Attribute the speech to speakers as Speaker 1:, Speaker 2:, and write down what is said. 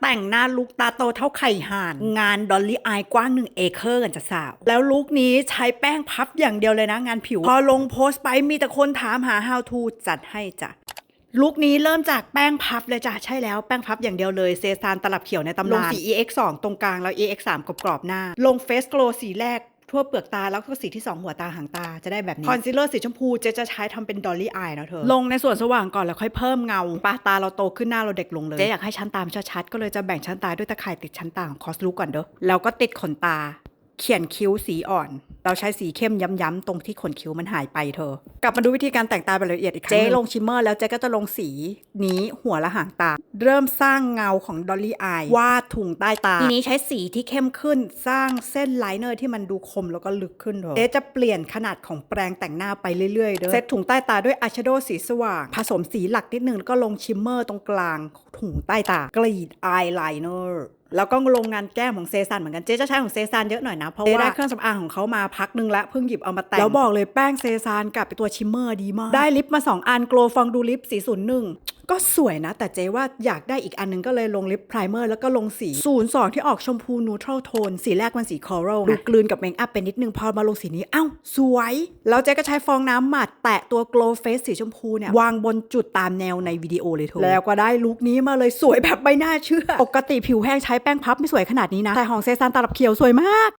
Speaker 1: แต่งหน้าลุกตาโตเท่าไข่ห่าน งานดอลลี่อายกว้างหนึ่งเอเคอร์กันจะสาว แล้วลุกนี้ใช้แป้งพับอย่างเดียวเลยนะงานผิว พอลงโพสต์ไปมีแต่คนถามหา how to จัดให้จ้ะลุคนี้เริ่มจากแป้งพับเลยจ้ะ ใช่แล้วแป้งพับอย่างเดียวเลยเซซานตลับเขียวในตำนานลงสี EX 2 ตรงกลางแล้ว EX 3 กรอบๆหน้า ลงเฟสโกลสีแรก ทั่วเปลือกตาแล้วก็สีที่ 2 หัวตาหางตาจะได้แบบนี้คอนซีลเลอร์สีชมพูเจะจะใช้ทำเป็นดอลลี่อายนะเธอ ลงในส่วนสว่างก่อนแล้วค่อยเพิ่มเงาปะตาเราโตขึ้นหน้าเราเด็กลงเลย เจ๊อยากให้ชั้นตามนชัดๆก็เลยจะแบ่งชั้นตาด้วยตะข่ายติดชั้นตาของคอสลูก่อนเด้อแล้วก็ติดขนตา เขียนคิ้วสีอ่อนเราใช้สีเข้มย้ำๆตรงที่ขนคิ้วมันหายไปเธอ กลับมาดูวิธีการแต่งตาแบบละเอียดอีกครั้งเจ๊ลงชิมเมอร์แล้วเจ๊ก็จะลงสีนี้หัวและหางตา เริ่มสร้างเงาของดอลลี่อาย วาดถุงใต้ตา ทีนี้ใช้สีที่เข้มขึ้นสร้างเส้นไลเนอร์ที่มันดูคมแล้วก็ลึกขึ้นเถอะเจ๊จะเปลี่ยนขนาดของแปรงแต่งหน้าไปเรื่อยๆเด้อเซตถุงใต้ตาด้วยอายแชโดว์สีสว่าง ผสมสีหลักนิดนึงแล้วก็ลงชิมเมอร์ตรงกลางถุงใต้ตากรีดอายไลเนอร์แล้วก็โรงงานแก้มของเซซานเหมือนกันเจ๊จะใช้ของเซซานเยอะหน่อยนะเพราะว่าได้เครื่องสำอางของเขามาพักนึงแล้วเพิ่งหยิบเอามาแต่งแล้วบอกเลยแป้งเซซานกับตัวชิมเมอร์ดีมาก ได้ลิปมา 2 อันโกลฟองดูลิปสีศูนย์หนึ่งก็สวยนะ แต่เจ๊ว่าอยากได้อีกอันนึงก็เลยลงลิปไพรเมอร์แล้วก็ลงสีศูนย์สองที่ออกชมพูนูทรัลโทนสีแรกมันสีคอรัลดูกลืนกับเมคอัพไปนิดนึงพอมาลงสีนี้อ้าวสวย แล้วเจ๊ก็ใช้ฟองน้ำหมัดแตะตัวโกลเฟสสีชมพูเนี่ยวางบนจุดตามแนวในวิดีโอเลยเธอแล้วก็ได้ลุคนี้มาเลยสวยแบบไม่น่าเชื่อ ปกติผิวแห้งใช้แป้งพับไม่สวยขนาดนี้นะแต่ของเซซานตลับเขียวสวยมาก